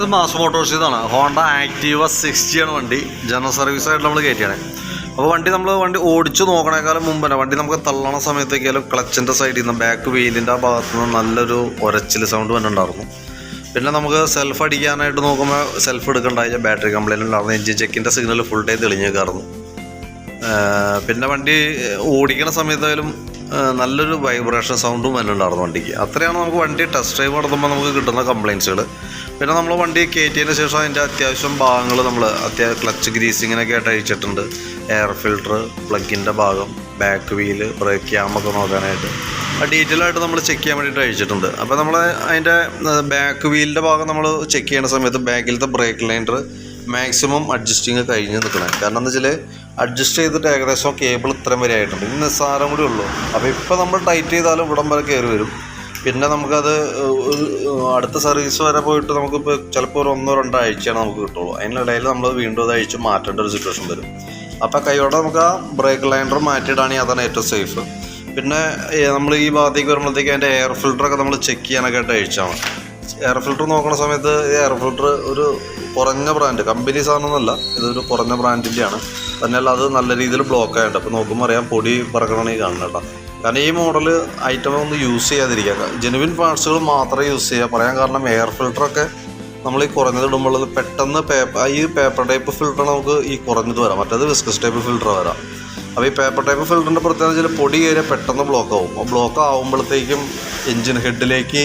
ഇത് mass motors ഇതാണ്. Honda Activa sixty ആണ് വണ്ടി. ജനറൽ സർവീസ് ആയിട്ട് നമ്മൾ കയറ്റിയാണ് അപ്പോൾ വണ്ടി നമ്മൾ വണ്ടി ഓടിച്ചു നോക്കണേക്കാളും മുമ്പ് തന്നെ വണ്ടി നമുക്ക് തള്ളണ സമയത്തേക്കാലും ക്ലച്ചിന്റെ സൈഡിൽ നിന്ന് ബാക്ക് വീലിന്റെ ആ ഭാഗത്തു നിന്ന് നല്ലൊരു ഉരച്ചിൽ സൗണ്ട് വന്നിട്ടുണ്ടായിരുന്നു. പിന്നെ നമുക്ക് സെൽഫ് അടിക്കാനായിട്ട് നോക്കുമ്പോൾ സെൽഫ് എടുക്കണ്ടായ ബാറ്ററി കംപ്ലൈന്റ് ഉണ്ടായിരുന്നു. എഞ്ചിൻ ചെക്കിന്റെ സിഗ്നൽ ഫുൾ തെളിഞ്ഞേക്കായിരുന്നു. കയറുന്നു പിന്നെ വണ്ടി ഓടിക്കണ സമയത്തായാലും നല്ലൊരു വൈബ്രേഷൻ സൗണ്ടും വന്നിട്ടുണ്ടായിരുന്നു വണ്ടിക്ക്. അത്രയാണ് നമുക്ക് വണ്ടി ടെസ്റ്റ് ഡ്രൈവ് നടത്തുമ്പോൾ നമുക്ക് കിട്ടുന്ന കംപ്ലയിൻസുകൾ പിന്നെ നമ്മൾ വണ്ടി കയറ്റിയതിന് ശേഷം അതിന്റെ അത്യാവശ്യം ഭാഗങ്ങൾ നമ്മൾ അത്യാവശ്യം ക്ലച്ച് ഗ്രീസിങ്ങിനൊക്കെ ആയിട്ട് അഴിച്ചിട്ടുണ്ട്. എയർ ഫിൽട്ടർ പ്ലഗിന്റെ ഭാഗം ബാക്ക് വീൽ ബ്രേക്ക് ക്യാമൊക്കെ നോക്കാനായിട്ട്. ഡീറ്റെയിൽ ആയിട്ട് നമ്മൾ ചെക്ക് ചെയ്യാൻ വേണ്ടിയിട്ട് അഴിച്ചിട്ടുണ്ട്. അപ്പോൾ നമ്മൾ അതിന്റെ ബാക്ക് വീലിന്റെ ഭാഗം നമ്മൾ ചെക്ക് ചെയ്യുന്ന സമയത്ത് ബാക്കിലത്തെ ബ്രേക്ക് ലൈൻഡർ മാക്സിമം അഡ്ജസ്റ്റിങ് കഴിഞ്ഞ് നിൽക്കണം. കാരണം എന്താ വെച്ചാൽ അഡ്ജസ്റ്റ് ചെയ്തിട്ട് ഏകദേശം കേബിൾ ഇത്രയും വരെ ആയിട്ടുണ്ട്. ഇനി നിസ്സാരം കൂടി ഉള്ളൂ. അപ്പോൾ ഇപ്പോൾ നമ്മൾ ടൈറ്റ് ചെയ്താലും ഇവിടം വരെ കയറി വരും. പിന്നെ നമുക്കത് അടുത്ത സർവീസ് വരെ പോയിട്ട് നമുക്കിപ്പോൾ ചിലപ്പോൾ ഒരു ഒന്നോ രണ്ടോ ആഴ്ചയാണ് നമുക്ക് കിട്ടുള്ളൂ. അതിനിടയിൽ നമ്മൾ വീണ്ടും അത് അഴിച്ച് മാറ്റേണ്ട ഒരു സിറ്റുവേഷൻ വരും. അപ്പോൾ കൈയോടെ നമുക്ക് ആ ബ്രേക്ക് ലൈൻഡർ മാറ്റിയിടാണെങ്കിൽ അതാണ് ഏറ്റവും സേഫ് പിന്നെ നമ്മൾ ഈ ഭാഗത്തേക്ക് വരുമ്പോഴത്തേക്ക് അതിന്റെ എയർ ഫിൽറ്ററൊക്കെ നമ്മൾ ചെക്ക് ചെയ്യാനൊക്കെ ആയിട്ട് അഴിച്ചാൽ മതി. എയർ ഫിൽറ്റർ നോക്കുന്ന സമയത്ത് എയർ ഫിൽറ്റർ ഒരു കുറഞ്ഞ ബ്രാൻഡ് കമ്പനി സാധനമൊന്നുമല്ല ഇതൊരു കുറഞ്ഞ ബ്രാൻഡിന്റെയാണ് തന്നെയല്ല അത് നല്ല രീതിയിൽ ബ്ലോക്ക് ആയിട്ടുണ്ട്. അപ്പോൾ നോക്കുമ്പോൾ അറിയാം പൊടി പറക്കണമെങ്കിൽ കാണണം കേട്ടോ. കാരണം ഈ മോഡൽ ഐറ്റം ഒന്ന് യൂസ് ചെയ്യാതിരിക്കുക. ജെനുവിൻ പാർട്സുകൾ മാത്രമേ യൂസ് ചെയ്യുക. പറയാൻ കാരണം എയർ ഫിൽറ്ററൊക്കെ നമ്മൾ ഈ കുറഞ്ഞത് ഇടുമ്പോൾ പെട്ടെന്ന് പേപ്പർ ഈ പേപ്പർ ടൈപ്പ് ഫിൽറ്റർ നമുക്ക് ഈ കുറഞ്ഞത് വരാം. മറ്റേത് വിസ്കസ് ടൈപ്പ് ഫിൽറ്റർ വരാം. അപ്പോൾ ഈ പേപ്പർ ടൈപ്പ് ഫിൽറ്ററിന്റെ പ്രത്യേകത വെച്ചാൽ പൊടി കയറിയാൽ പെട്ടെന്ന് ബ്ലോക്ക് ആവും. അപ്പോൾ ബ്ലോക്ക് ആവുമ്പോഴത്തേക്കും എൻജിൻ ഹെഡിലേക്ക്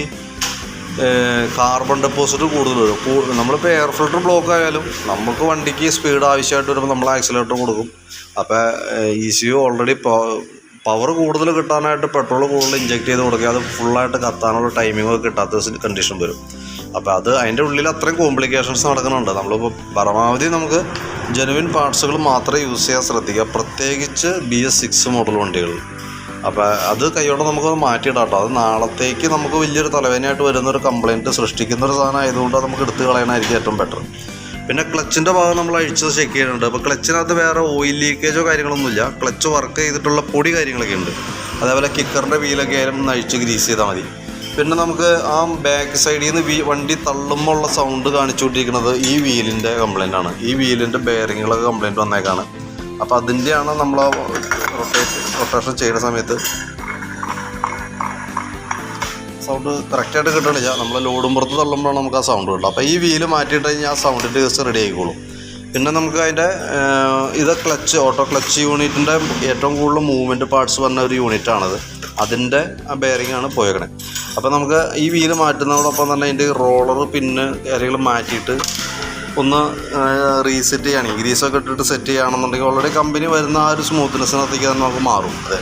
കാർബൺ ഡെപ്പോസിറ്റ് കൂടുതൽ വരും. നമ്മളിപ്പോൾ എയർ ഫിൽറ്റർ ബ്ലോക്ക് ആയാലും നമുക്ക് വണ്ടിക്ക് സ്പീഡ് ആവശ്യമായിട്ട് വരുമ്പോൾ നമ്മൾ ആക്സിലേറ്റർ കൊടുക്കും. അപ്പോൾ E C U already power കൂടുതൽ കിട്ടാനായിട്ട് പെട്രോൾ കൂടുതൽ ഇഞ്ചെക്ട് ചെയ്ത് കൊടുക്കുക അത് ഫുള്ളായിട്ട് കത്താനുള്ള ടൈമിംഗ് കിട്ടാത്ത കണ്ടീഷൻ വരും. അപ്പോൾ അത് അതിന്റെ ഉള്ളിൽ അത്രയും കോംപ്ലിക്കേഷൻസ് നടക്കുന്നുണ്ട്. നമ്മളിപ്പോൾ പരമാവധി നമുക്ക് ജെനുവിൻ പാർട്സുകൾ മാത്രമേ യൂസ് ചെയ്യാൻ ശ്രദ്ധിക്കുക. പ്രത്യേകിച്ച് ബി എസ് സിക്സ് മോഡൽ വണ്ടികൾ. അപ്പോൾ അത് കൈയോടെ നമുക്ക് മാറ്റിയിടാം കേട്ടോ അത് നാളത്തേക്ക് നമുക്ക് വലിയൊരു തലവേദനയായിട്ട് വരുന്നൊരു കംപ്ലയിന്റ് സൃഷ്ടിക്കുന്ന ഒരു സാധനം ആയതുകൊണ്ട് നമുക്ക് എടുത്തു കളയണമായിരിക്കും ഏറ്റവും ബെറ്റർ പിന്നെ ക്ലച്ചിന്റെ ഭാഗം നമ്മൾ അഴിച്ചത് ചെക്ക് ചെയ്യുന്നുണ്ട് അപ്പോൾ ക്ലച്ചിനകത്ത് വേറെ ഓയിൽ ലീക്കേജോ കാര്യങ്ങളൊന്നുമില്ല. ക്ലച്ച് വർക്ക് ചെയ്തിട്ടുള്ള പൊടി കാര്യങ്ങളൊക്കെ ഉണ്ട്. അതേപോലെ കിക്കറിന്റെ വീലൊക്കെ ആയാലും ഒന്ന് അഴിച്ച് ഗ്രീസ് ചെയ്താൽ മതി. പിന്നെ നമുക്ക് ആ ബാക്ക് സൈഡിൽ നിന്ന് വീ വണ്ടി തള്ളുമ്പോൾ ഉള്ള സൗണ്ട് കാണിച്ചുകൊണ്ടിരിക്കുന്നത് ഈ വീലിന്റെ കംപ്ലൈന്റ് ആണ്. ഈ വീലിന്റെ ബെയറിങ്ങുകളൊക്കെ കംപ്ലൈന്റ് വന്നേക്കാണ്. അപ്പോൾ അതിന്റെയാണ് നമ്മൾ റൊട്ടേറ്റ് റൊട്ടേഷൻ ചെയ്യുന്ന സമയത്ത് സൗണ്ട് കറക്റ്റായിട്ട് കിട്ടണില്ല. നമ്മൾ ലോഡും പുറത്ത് തള്ളുമ്പോഴാണ് നമുക്ക് ആ സൗണ്ട് കിട്ടുക. അപ്പോൾ ഈ വീൽ മാറ്റിയിട്ട് കഴിഞ്ഞാൽ ആ സൗണ്ടിന്റെ ജസ്റ്റ് റെഡി ആയിക്കോളും. പിന്നെ നമുക്ക് അതിന്റെ ഇത് ക്ലച്ച് ഓട്ടോ ക്ലച്ച് യൂണിറ്റിന്റെ ഏറ്റവും കൂടുതൽ മൂവ്മെന്റ് പാർട്സ് പറഞ്ഞ ഒരു യൂണിറ്റാണത് അതിന്റെ ബെയറിംഗ് ആണ് പോയേക്കണേ. അപ്പോൾ നമുക്ക് ഈ വീൽ മാറ്റുന്നതോടൊപ്പം തന്നെ അതിന്റെ റോളർ പിന്നെ കാര്യങ്ങൾ മാറ്റിയിട്ട് ഒന്ന് റീസെറ്റ് ചെയ്യുകയാണെങ്കിൽ ഗ്രീസൊക്കെ ഇട്ടിട്ട് സെറ്റ് ചെയ്യുകയാണെന്നുണ്ടെങ്കിൽ ഓൾറെഡി കമ്പനി വരുന്ന ആ ഒരു സ്മൂത്ത്നെസ്സിനകത്തേക്ക് തന്നെ നമുക്ക് മാറും. അതെ.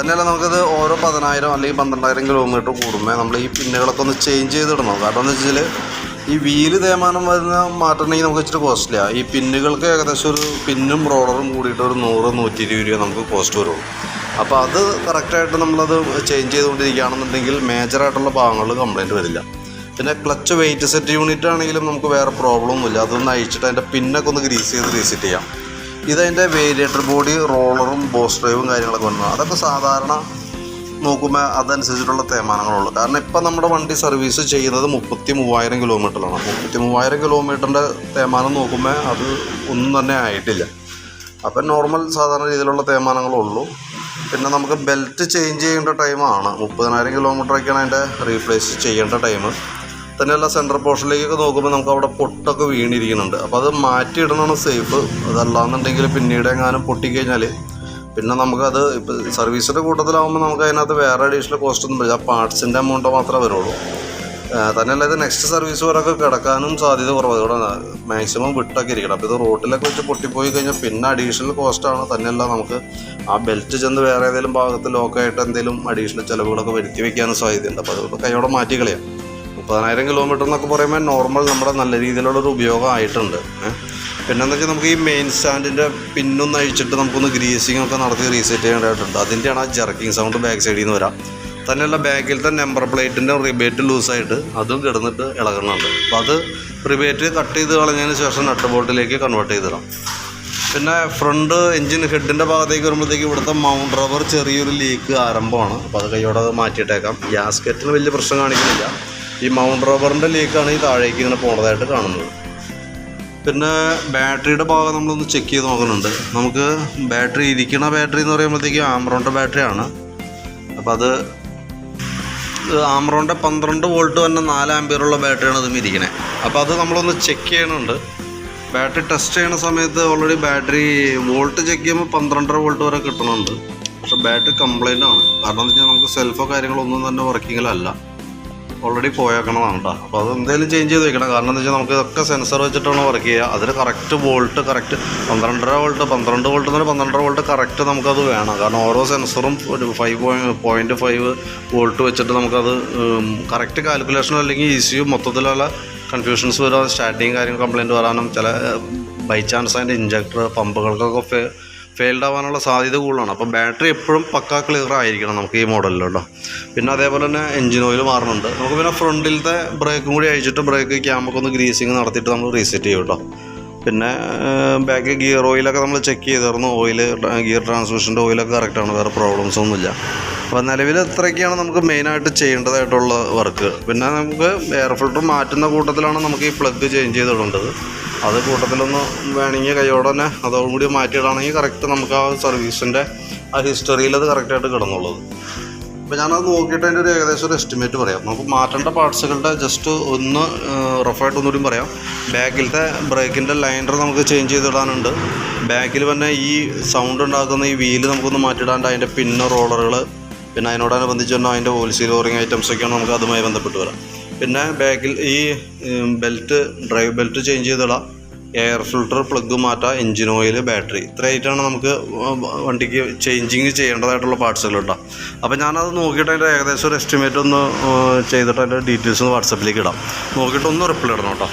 തന്നെയല്ല നമുക്കത് ഓരോ പതിനായിരം അല്ലെങ്കിൽ പന്ത്രണ്ടായിരം കിലോമീറ്റർ കൂടുമ്പോൾ നമ്മൾ ഈ പിന്നുകളൊക്കെ ഒന്ന് ചേഞ്ച് ചെയ്തിടണം. കാരണം എന്താ വെച്ചാൽ ഈ വീൽ തേമാനം വരുന്ന മാറ്റണമെങ്കിൽ നമുക്ക് ഇച്ചിരി കോസ്റ്റ്ലിയാണ് ഈ പിന്നുകൾക്ക് ഏകദേശം ഒരു പിന്നും റോളറും കൂടിയിട്ട് ഒരു നൂറ് നൂറ്റി ഇരുപത് രൂപ നമുക്ക് കോസ്റ്റ് വരുള്ളൂ. അപ്പോൾ അത് കറക്റ്റായിട്ട് നമ്മളത് ചേഞ്ച് ചെയ്തുകൊണ്ടിരിക്കുകയാണെന്നുണ്ടെങ്കിൽ മേജറായിട്ടുള്ള ഭാഗങ്ങളിൽ കംപ്ലയിന്റ് വരില്ല. പിന്നെ ക്ലച്ച് വെയിറ്റ് സെറ്റ് യൂണിറ്റ് ആണെങ്കിലും നമുക്ക് വേറെ പ്രോബ്ലം ഒന്നുമില്ല. അതൊന്ന് അഴിച്ചിട്ട് അതിന്റെ പിന്നൊക്കെ ഒന്ന് ഗ്രീസ് ചെയ്ത് റീസെറ്റ് ചെയ്യാം. ഇതതിന്റെ വേരിയേറ്റർ ബോഡി റോളറും ബോസ് ഡ്രൈവും കാര്യങ്ങളൊക്കെ വന്നു അതൊക്കെ സാധാരണ നോക്കുമ്പോൾ അതനുസരിച്ചിട്ടുള്ള തേമാനങ്ങളുള്ളൂ കാരണം ഇപ്പം നമ്മുടെ വണ്ടി സർവീസ് ചെയ്യുന്നത് മുപ്പത്തി മൂവായിരം കിലോമീറ്ററിലാണ് മുപ്പത്തി മൂവായിരം കിലോമീറ്ററിന്റെ തേമാനം നോക്കുമ്പോൾ അത് ഒന്നും തന്നെ ആയിട്ടില്ല. അപ്പം നോർമൽ സാധാരണ രീതിയിലുള്ള തേമാനങ്ങളുള്ളൂ പിന്നെ നമുക്ക് ബെൽറ്റ് ചേഞ്ച് ചെയ്യേണ്ട ടൈമാണ് മുപ്പതിനായിരം കിലോമീറ്ററൊക്കെയാണ് അതിന്റെ റീപ്ലേസ് ചെയ്യേണ്ട ടൈം തന്നെയല്ല സെൻട്രൽ പോർഷനിലേക്കൊക്കെ നോക്കുമ്പോൾ നമുക്ക് അവിടെ പൊട്ടൊക്കെ വീണിരിക്കുന്നുണ്ട്. അപ്പോൾ അത് മാറ്റിയിടണമാണ് സേഫ് അതല്ലാന്നുണ്ടെങ്കിൽ പിന്നീട് എങ്ങാനും പൊട്ടിക്കഴിഞ്ഞാൽ പിന്നെ നമുക്കത് ഇപ്പോൾ സർവീസിന്റെ കൂട്ടത്തിലാവുമ്പോൾ നമുക്ക് അതിനകത്ത് വേറെ അഡീഷണൽ കോസ്റ്റ് ഒന്നും വരില്ല. ആ പാർട്സിന്റെ എമൗണ്ട് മാത്രമേ വരുള്ളൂ. തന്നെയല്ല ഇത് നെക്സ്റ്റ് സർവീസ് വരെയൊക്കെ കിടക്കാനും സാധ്യത കുറവാണ്. ഇവിടെ മാക്സിമം വിട്ടൊക്കെ ഇരിക്കണം. അപ്പോൾ ഇത് റോട്ടിലൊക്കെ വെച്ച് പൊട്ടിപ്പോയി കഴിഞ്ഞാൽ പിന്നെ അഡീഷണൽ കോസ്റ്റാണ് തന്നെയല്ല നമുക്ക് ആ ബെൽറ്റ് ചെന്ന് വേറെ ഏതെങ്കിലും ഭാഗത്ത് ലോക്കായിട്ട് എന്തെങ്കിലും അഡീഷണൽ ചിലവുകളൊക്കെ വരുത്തി വെക്കാനും സാധ്യതയുണ്ട്. അപ്പോൾ അതുകൊണ്ട് കൈയോടെ മാറ്റി കളയാം. മുപ്പതിനായിരം കിലോമീറ്റർ എന്നൊക്കെ പറയുമ്പോൾ നോർമൽ നമ്മുടെ നല്ല രീതിയിലുള്ളൊരു ഉപയോഗം ആയിട്ടുണ്ട് വെച്ചാൽ നമുക്ക് ഈ മെയിൻ സ്റ്റാൻഡിന്റെ പിന്നൊന്ന് അഴിച്ചിട്ട് നമുക്കൊന്ന് ഗ്രീസിംഗ് ഒക്കെ നടത്തി റീസെറ്റ് ചെയ്യേണ്ടതായിട്ടുണ്ട്. അതിന്റെയാണ് ആ ജർക്കിംഗ് സൗണ്ട് ബാക്ക് സൈഡിൽ നിന്ന് വരാം. തന്നെയല്ല ബാക്കിലത്തെ നമ്പർ പ്ലേറ്റിന്റെ റിബേറ്റ് ലൂസായിട്ട് അതും കിടന്നിട്ട് ഇളകുന്നുണ്ട് അപ്പോൾ അത് റിബേറ്റ് കട്ട് ചെയ്ത് കളഞ്ഞതിന് ശേഷം നട്ട് ബോൾട്ടിലേക്ക് കൺവേർട്ട് ചെയ്തിടാം പിന്നെ ഫ്രണ്ട് എഞ്ചിൻ ഹെഡിന്റെ ഭാഗത്തേക്ക് വരുമ്പോഴത്തേക്ക് ഇവിടുത്തെ മൗണ്ട് റബ്ബർ ചെറിയൊരു ലീക്ക് ആരംഭമാണ്. അപ്പോൾ അത് കൈയോടെ അത് മാറ്റിയിട്ടേക്കാം. ഗ്യാസ്കറ്റിന് വലിയ പ്രശ്നം കാണിക്കുന്നില്ല. ഈ മൗണ്ട് റബ്ബറിന്റെ ലീക്കാണ് ഈ താഴേക്ക് ഇങ്ങനെ പോണതായിട്ട് കാണുന്നത്. പിന്നെ ബാറ്ററിയുടെ ഭാഗം നമ്മളൊന്ന് ചെക്ക് ചെയ്ത് നോക്കുന്നുണ്ട്. നമുക്ക് ബാറ്ററി ഇരിക്കുന്ന ബാറ്ററി എന്ന് പറയുമ്പോഴത്തേക്കും ആമറോണിന്റെ ബാറ്ററിയാണ് അപ്പോൾ അത് ആമറോണിന്റെ പന്ത്രണ്ട് വോൾട്ട് തന്നെ നാല് ആംബിയറുള്ള ബാറ്ററിയാണ് ഇതും ഇരിക്കണേ. അപ്പോൾ അത് നമ്മളൊന്ന് ചെക്ക് ചെയ്യണുണ്ട്. ബാറ്ററി ടെസ്റ്റ് ചെയ്യുന്ന സമയത്ത് ഓൾറെഡി ബാറ്ററി വോൾട്ട് ചെക്ക് ചെയ്യുമ്പോൾ പന്ത്രണ്ടര വോൾട്ട് വരെ കിട്ടുന്നുണ്ട് പക്ഷെ ബാറ്ററി കംപ്ലൈന്റ് ആണ്. കാരണം എന്താ വെച്ചാൽ നമുക്ക് സെൽഫോ കാര്യങ്ങളൊന്നും തന്നെ വർക്കിങ്ങിലല്ല ഓൾറെഡി പോയേക്കണതാണ് കേട്ടോ അപ്പോൾ അത് എന്തെങ്കിലും ചേഞ്ച് ചെയ്ത് വെക്കണം. കാരണം എന്താ വെച്ചാൽ നമുക്ക് ഇതൊക്കെ സെൻസർ വെച്ചിട്ടാണ് വർക്ക് ചെയ്യുക. അതിന് കറക്റ്റ് വോൾട്ട് കറക്റ്റ് പന്ത്രണ്ടര വോൾട്ട് പന്ത്രണ്ട് വോൾട്ട് എന്നൊരു പന്ത്രണ്ടര വോൾട്ട് കറക്റ്റ് നമുക്കത് വേണം. കാരണം ഓരോ സെൻസറും ഒരു ഫൈവ് പോയിന്റ് ഫൈവ് വോൾട്ട് വെച്ചിട്ട് നമുക്കത് കറക്റ്റ് കാൽക്കുലേഷൻ അല്ലെങ്കിൽ ഈസിയും മൊത്തത്തിലുള്ള കൺഫ്യൂഷൻസ് വരാൻ സ്റ്റാർട്ടിങ് കാര്യങ്ങൾ കംപ്ലയിന്റ് വരാനും ചില ബൈ ചാൻസ് അതിന്റെ ഇഞ്ചക്ടർ പമ്പുകൾക്കൊക്കെ ഫെയിൽഡ് ആവാനുള്ള സാധ്യത കൂടുതലാണ്. അപ്പം ബാറ്ററി എപ്പോഴും പക്ക ക്ലിയർ ആയിരിക്കണം നമുക്ക് ഈ മോഡലിൽ കേട്ടോ. പിന്നെ അതേപോലെ തന്നെ എഞ്ചിൻ ഓയിൽ മാറുന്നുണ്ട് നമുക്ക് പിന്നെ ഫ്രണ്ടിലത്തെ ബ്രേക്കും കൂടി അഴിച്ചിട്ട് ബ്രേക്ക് ക്യാമ്പൊക്കെ ഒന്ന് ഗ്രീസിങ് നടത്തിയിട്ട് നമ്മൾ റീസെറ്റ് ചെയ്യും കേട്ടോ. പിന്നെ ബാക്ക് ഗിയർ ഓയിലൊക്കെ നമ്മൾ ചെക്ക് ചെയ്തിരുന്നു. ഓയിൽ ഗിയർ ട്രാൻസ്മിഷന്റെ ഓയിലൊക്കെ കറക്റ്റാണ്. വേറെ പ്രോബ്ലംസ് ഒന്നുമില്ല. അപ്പോൾ നിലവിൽ ഇത്രയൊക്കെയാണ് നമുക്ക് മെയിനായിട്ട് ചെയ്യേണ്ടതായിട്ടുള്ള വർക്ക് പിന്നെ നമുക്ക് എയർ ഫിൽട്ടർ മാറ്റുന്ന കൂട്ടത്തിലാണ് നമുക്ക് ഈ പ്ലഗ് ചേഞ്ച് ചെയ്തിടേണ്ടത്. അത് കൂട്ടത്തിലൊന്ന് വേണമെങ്കിൽ കൈയോടെ തന്നെ അതോടും കൂടി മാറ്റിയിടാണെങ്കിൽ കറക്റ്റ് നമുക്ക് ആ സർവീസിന്റെ ആ ഹിസ്റ്ററിയിൽ അത് കറക്റ്റായിട്ട് കിടന്നുള്ളത് അപ്പോൾ ഞാനത് നോക്കിയിട്ട് അതിന്റെ ഒരു ഏകദേശം ഒരു എസ്റ്റിമേറ്റ് പറയാം. നമുക്ക് മാറ്റേണ്ട പാർട്സുകളുടെ ജസ്റ്റ് ഒന്ന് റഫായിട്ട് ഒന്നുകൂടി പറയാം. ബാക്കിലത്തെ ബ്രേക്കിന്റെ ലൈനർ നമുക്ക് ചേഞ്ച് ചെയ്തിടാനുണ്ട്. ബാക്കിൽ തന്നെ ഈ സൗണ്ട് ഉണ്ടാക്കുന്ന ഈ വീൽ നമുക്കൊന്ന് മാറ്റിയിടാണ്ട് അതിന്റെ പിന്നെ റോളറുകൾ പിന്നെ അതിനോടനുബന്ധിച്ച് തന്നെ അതിന്റെ ഓയിൽ ഓറിങ് ഐറ്റംസൊക്കെയാണ് നമുക്ക് അതുമായി ബന്ധപ്പെട്ട് വരാം. പിന്നെ ബാക്കിൽ ഈ ബെൽറ്റ് ഡ്രൈവ് ബെൽറ്റ് ചേഞ്ച് ചെയ്തിടാം എയർ ഫിൽട്ടർ പ്ലഗ് മാറ്റാം എഞ്ചിൻ ഓയിൽ ബാറ്ററി ഇത്രയായിട്ടാണ് നമുക്ക് വണ്ടിക്ക് ചേഞ്ചിങ് ചെയ്യേണ്ടതായിട്ടുള്ള പാർട്സുകൾ ഉണ്ടാകും അപ്പോൾ ഞാനത് നോക്കിയിട്ട് അതിന്റെ ഏകദേശം ഒരു എസ്റ്റിമേറ്റ് ഒന്ന് ചെയ്തിട്ട് അതിന്റെ ഡീറ്റെയിൽസ് ഒന്ന് വാട്സപ്പിലേക്ക് ഇടാം. നോക്കിയിട്ട് ഒന്ന് റിപ്ലൈ ഇടണം കേട്ടോ.